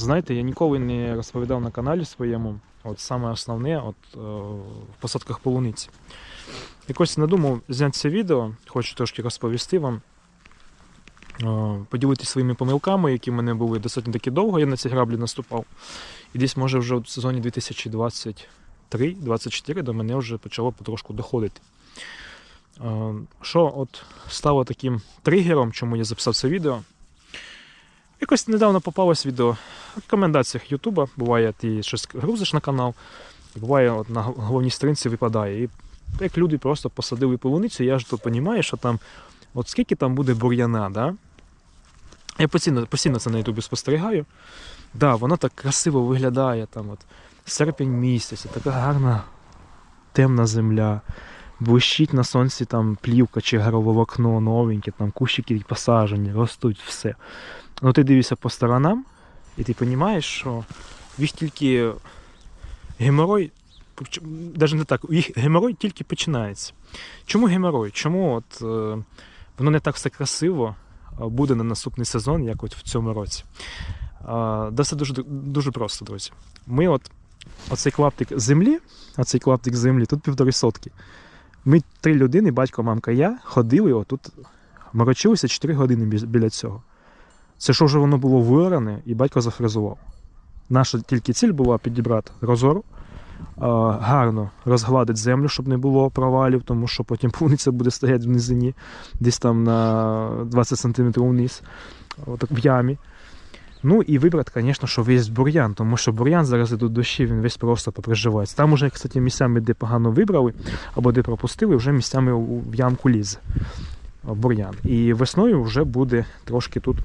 знаєте, я ніколи не розповідав на каналі своєму, от саме основне от, е, в посадках полуниці. Якось надумав зняти це відео, хочу трошки розповісти вам, е, поділитися своїми помилками, які в мене були достатньо таки довго, я на ці граблі наступав. І десь, може, вже в сезоні 2023-2024 до мене вже почало потрошку доходити. Е, Що от стало таким тригером, чому я записав це відео? Якось недавно попалось відео в рекомендаціях Ютуба. Буває, ти щось грузиш на канал, буває, от на головній сторінці випадає. І як люди просто посадили полуницю, я ж тут розумію, що там, от скільки там буде бур'яна, да? Я постійно, постійно це на Ютубі спостерігаю. Да, воно так красиво виглядає, там от серпень місяць, така гарна темна земля. Блищить на сонці там плівка чи гароволокно новеньке, там кущики посаджені, ростуть все. Ну ти дивишся по сторонам, і ти розумієш, що в їх тільки геморой, навіть не так, їх геморой тільки починається. Чому геморой? Чому от, е, воно не так все красиво е, буде на наступний сезон, як от в цьому році? Да все дуже, дуже просто, друзі. Ми от оцей клаптик землі, оцей клаптик землі, тут півтори сотки. Ми три людини, батько, мамка, я, ходили отут, морочилися 4 години біля цього. Це що вже воно було виране, і батько зафрезував. Наша тільки ціль була підібрати розору, гарно розгладити землю, щоб не було провалів, тому що потім полуниця буде стояти в низині, десь там на 20 см вниз, в ямі. Ну і вибрати, звісно, що весь бур'ян, тому що бур'ян зараз ідуть дощі, він весь просто поприживається. Там уже, кстати, місцями, де погано вибрали або де пропустили, вже місцями в ямку лізе а, бур'ян. І весною вже буде трошки тут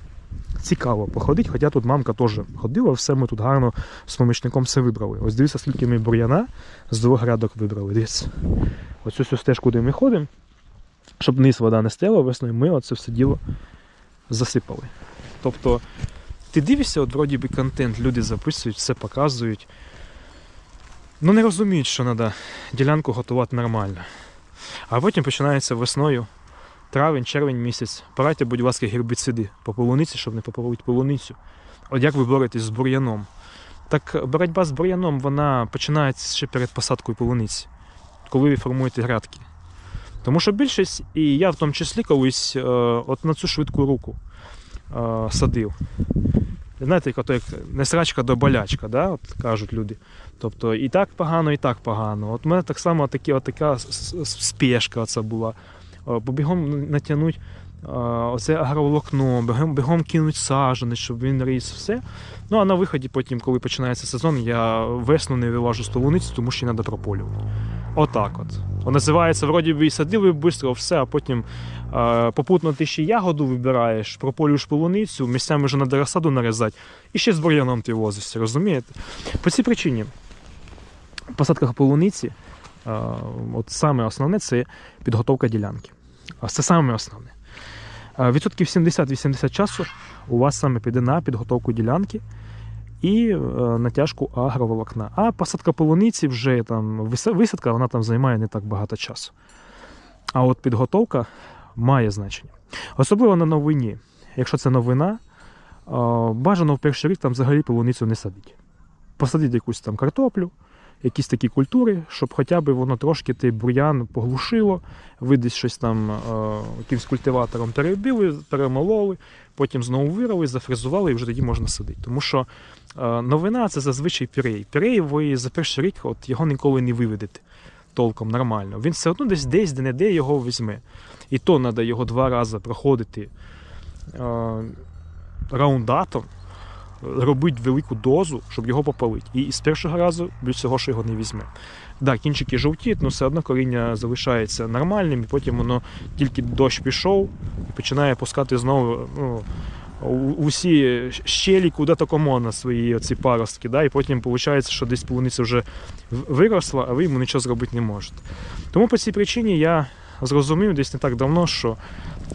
цікаво походити, хоча тут мамка теж ходила, все ми тут гарно з помічником все вибрали. Ось дивіться, скільки ми бур'яна з двох грядок вибрали. Дивіться. Оцю всю стежку, де ми ходимо, щоб низ вода не стояла весною, ми оце все діло засипали. Тобто, ти дивишся, от вроді би контент, люди записують, все показують. Ну не розуміють, що треба ділянку готувати нормально. А потім починається весною травень, червень місяць. Порадьте, будь ласка, гербіциди по полуниці, щоб не попалити полуницю. От як ви боретесь з бур'яном? Так боротьба з бур'яном вона починається ще перед посадкою полуниці, коли ви формуєте грядки. Тому що більшість, і я в тому числі колись е, от на цю швидку руку е, садив. Знаєте, як, ото як не срачка до болячка, да? от кажуть люди. Тобто і так погано, і так погано. От у мене так само такі, от така спешка оця була. О, Бо бігом натягнуть оце агроволокно, бігом, бігом кинуть саджанець, щоб він ріс все. Ну а на виході, потім, коли починається сезон, я весну не виважу з полуниці, тому що треба прополювати. Отак от. Називається, вроді би і садили швидко, все, а потім е, попутно ти ще ягоду вибираєш, прополюєш полуницю, місцями вже треба розсаду нарізати, і ще з бур'яном ти возишся, розумієте? По цій причині в посадках полуниці е, от саме основне це підготовка ділянки. Це саме основне. Е, Відсотків 70-80 часу у вас саме піде на підготовку ділянки і е, натяжку агроволокна. А посадка полуниці вже там висадка, вона там займає не так багато часу. А от підготовка має значення. Особливо на новині. Якщо це новина, е, бажано в перший рік там взагалі полуницю не садити. Посадіть якусь там картоплю, якісь такі культури, щоб хоча б воно трошки той бур'ян поглушило, ви десь щось там е, якимсь культиватором перебили, перемололи, потім знову вирили, зафрезували і вже тоді можна садити. Тому що е, новина це зазвичай пірей. Пірей ви за перший рік от, його ніколи не виведете толком нормально. Він все одно десь десь, де-не-де його візьме. І то треба його два рази проходити е, раундатом, робити велику дозу, щоб його попалити. І з першого разу більш всього, що його не візьме. Да, кінчики жовтіють, але все одно коріння залишається нормальним, і потім воно тільки дощ пішов і починає пускати знову ну, усі щелі, куди то комона свої оці паростки. Да? І потім виходить, що десь полуниця вже виросла, а ви йому нічого зробити не можете. Тому по цій причині я зрозумів десь не так давно, що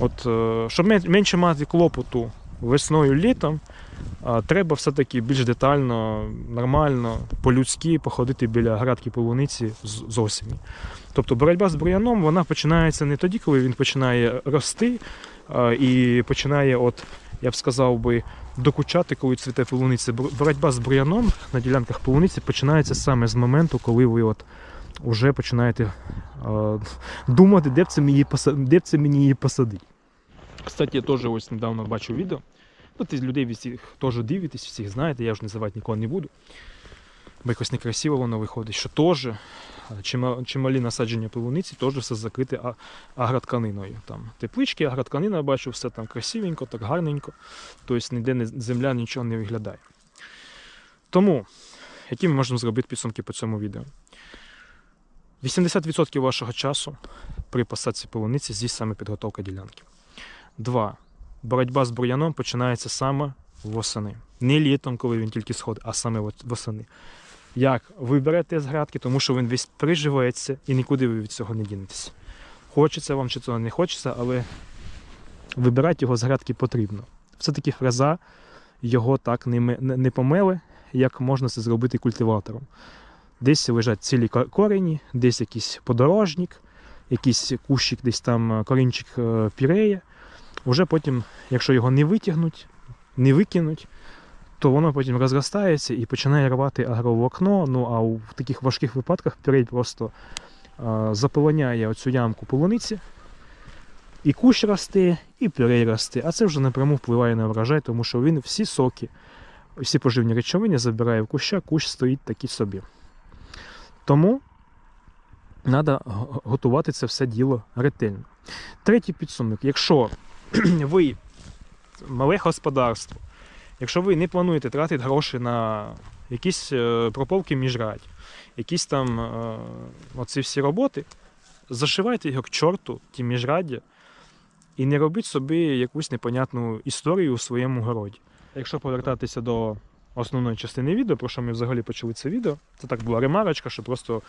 от, е, щоб менше мати клопоту весною літом, треба все-таки більш детально, нормально, по-людськи походити біля градки полуниці з, осені. Тобто боротьба з бур'яном вона починається не тоді, коли він починає рости і починає, от, я б сказав би, докучати, коли цвіте полуниця. Боротьба з бур'яном на ділянках полуниці починається саме з моменту, коли ви от вже починаєте думати, де б це мені її посадити. Кстати, я теж ось недавно бачив відео. Ну, ти людей всіх теж дивитесь, всіх знаєте, я вже називати нікого не буду. Бо якось некрасиво воно виходить, що теж чималі насадження полуниці, теж все закрите агротканиною. Там теплички, агротканина, бачу, все там красивенько, так гарненько. Тобто ніде земля нічого не виглядає. Тому, які ми можемо зробити підсумки по цьому відео? 80% вашого часу при посадці полуниці здесь саме підготовка ділянки. Два. Боротьба з бур'яном починається саме восени. Не літом, коли він тільки сходить, а саме восени. Як ви берете з градки, тому що він весь приживеться і нікуди ви від цього не дінетеся. Хочеться вам чи цього не хочеться, але вибирати його з градки потрібно. Все-таки фреза його так не, помеле, як можна це зробити культиватором. Десь лежать цілі ко- корені, десь якийсь подорожник, якийсь кущик, десь там е, корінчик е, пірея. Уже потім, якщо його не витягнуть, не викинуть, то воно потім розростається і починає рвати агроволокно. Ну а в таких важких випадках пірей просто е, заполоняє оцю ямку полуниці, і кущ росте, і пірей росте. А це вже напряму впливає на врожай, тому що він всі соки, всі поживні речовини забирає в куща, кущ стоїть такий собі. Тому треба готувати це все діло ретельно. Третій підсумок. Якщо ви мале господарство, якщо ви не плануєте тратити гроші на якісь е, прополки міжрадь, якісь там е, оці всі роботи, зашивайте його к чорту, ті міжраддя, і не робіть собі якусь непонятну історію у своєму городі. Якщо повертатися до основної частини відео, про що ми взагалі почали це відео, це так була ремарочка, щоб просто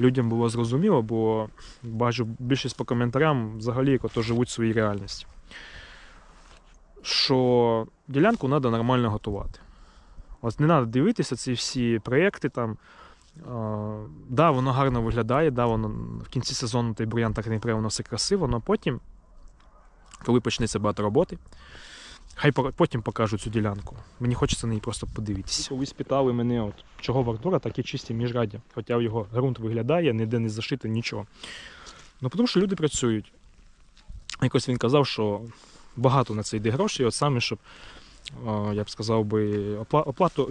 людям було зрозуміло, бо бачу більшість по коментарям взагалі як живуть в своїй реальності. Що ділянку треба нормально готувати. От не треба дивитися ці всі проєкти там. Да, воно гарно виглядає, да, воно в кінці сезону той бур'ян так не прямо, воно все красиво, але потім, коли почнеться багато роботи, хай потім покажу цю ділянку. Мені хочеться на неї просто подивитися. Колись питали мене, от, чого в Артура такі чисті міжраддя, хоча його ґрунт виглядає, ніде не зашито нічого. Ну, тому що люди працюють. Якось він казав, що багато на це йде грошей, от саме, щоб, я б сказав би, оплату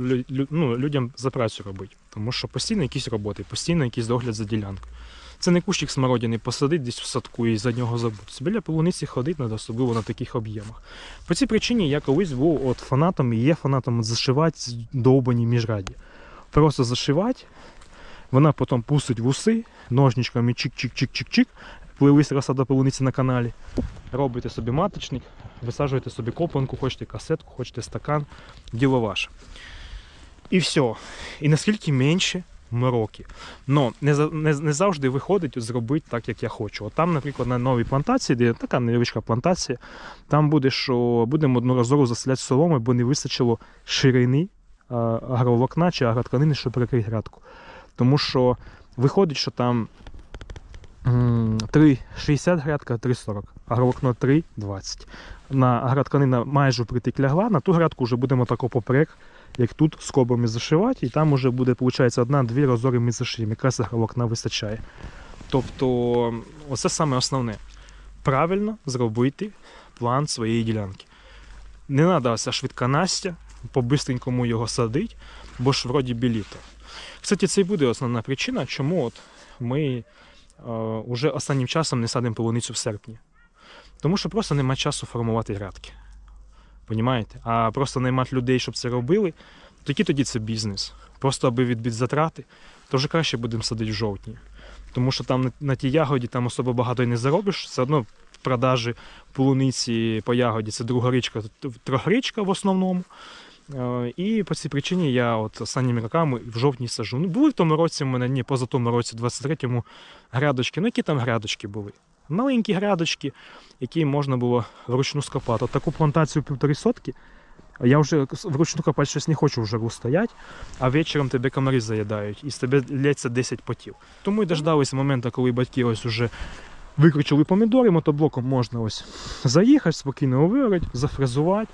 ну, людям за працю робити. Тому що постійно якісь роботи, постійно якийсь догляд за ділянкою. Це не кущик смородини посадить десь в садку і за нього забутися. Біля полуниці ходити треба, особливо на таких об'ємах. По цій причині я колись був от фанатом і є фанатом зашивати довбані міжраді. Просто зашивати, вона потім пустить вуси, ножничками чик-чик-чик-чик-чик, плились розсада полуниці на каналі. Робите собі маточник, висаджуєте собі копанку, хочете касетку, хочете стакан, діло ваше. І все. І наскільки менше мороки. Но не, не, не завжди виходить зробити так, як я хочу. От там, наприклад, на новій плантації, де така невеличка плантація, там буде, що будемо одноразово заселяти соломи, бо не вистачило ширини а, агроволокна чи агротканини, щоб перекрити грядку. Тому що виходить, що там 3,60 грядка, 3,40, агроволокно 3,20. На агротканина майже впритик лягла, на ту грядку вже будемо тако поперек як тут скобами зашивати, і там вже буде, виходить, одна-дві розори ми зашиємо. Якраз агроволокна вистачає. Тобто, оце саме основне. Правильно зробити план своєї ділянки. Не треба ось швидка Настя, по-бистренькому його садить, бо ж вроді би літо. Кстати, це і буде основна причина, чому от ми е, уже останнім часом не садимо полуницю в серпні. Тому що просто нема часу формувати грядки. Понімаєте? А просто наймати людей, щоб це робили, тоді тоді це бізнес. Просто аби відбити затрати, то вже краще будемо садити в жовтні. Тому що там на, тій ягоді там особо багато й не заробиш. Все одно в продажі полуниці по ягоді це другорічка, трьохрічка в основному. Е, І по цій причині я от останніми роками в жовтні сажу. Ну, були в тому році в мене, ні, поза тому році, 23-му, грядочки. Ну, які там грядочки були? Маленькі грядочки, які можна було вручну скопати. От таку плантацію півтори сотки. Я вже вручну копати щось не хочу вже стоять, а вечором тебе комари заїдають і з тебе лється 10 потів. Тому і дождалися моменту, коли батьки ось уже викручили помідори, мотоблоком можна ось заїхати, спокійно вирити, зафрезувати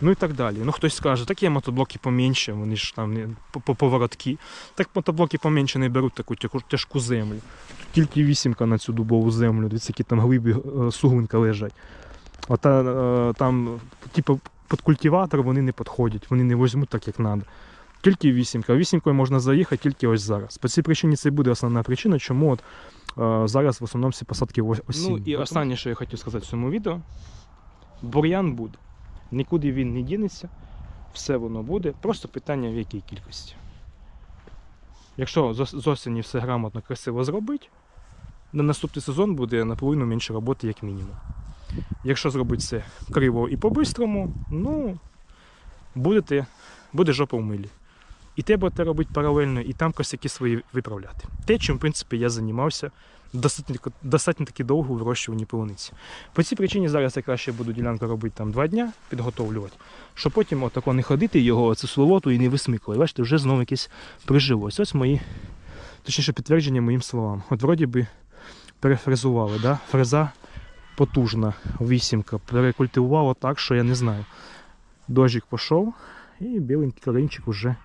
Ну і так далі. Ну хтось скаже, так є мотоблоки поменше, вони ж там не по, по поворотки. Так мотоблоки поменше не беруть таку тяжку, землю. Тут тільки вісімка на цю дубову землю, дивіться, які там глибі е, суглинка лежать. А та, е, там, типу, під культиватор вони не підходять, вони не візьмуть так, як треба. Тільки вісімка. Вісімкою можна заїхати тільки ось зараз. По цій причині це і буде основна причина, чому от, е, зараз в основному всі посадки осінні. Ну і останнє, що я хотів сказати в цьому відео: бур'ян буде. Нікуди він не дінеться, все воно буде. Просто питання в якій кількості. Якщо з осені все грамотно, красиво зробити, на наступний сезон буде наполовину менше роботи, як мінімум. Якщо зробити це криво і по-бистрому, ну будете, буде жопа в милі. І те будете робити паралельно, і там косяки свої виправляти. Те, чим, в принципі, я займався достатньо, достатньо таки довго у вирощуванні полуниці. По цій причині зараз я краще буду ділянку робити там два дня, підготовлювати, щоб потім отако не ходити його, цю сволоту і не висмикувати. Бачите, вже знову якесь прижилось. Ось мої, точніше, підтвердження моїм словам. От вроді би перефрезували, да? фреза потужна, вісімка, перекультивувала так, що я не знаю. Дожик пішов, і біленький корінчик вже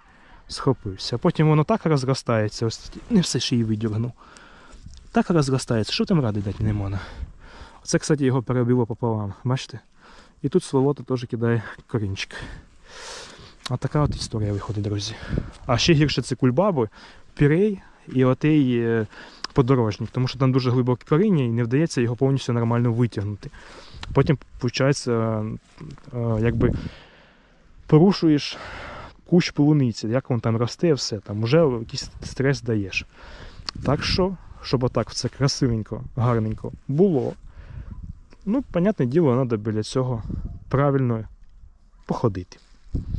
схопився. Потім воно так розростається, ось не все ж її видіргнув. Так розростається, що там ради дати не можна. Оце, кстати, його перебило пополам, бачите? І тут сволота теж кидає корінчик. А така от історія виходить, друзі. А ще гірше це кульбаби, пірей і отей е, подорожник, тому що там дуже глибоке коріння і не вдається його повністю нормально витягнути. Потім, виходить, якби порушуєш кущ полуниці, як він там росте, все, там вже якийсь стрес даєш. Так що, щоб отак все красивенько, гарненько було. Ну, понятне діло, треба біля цього правильно походити.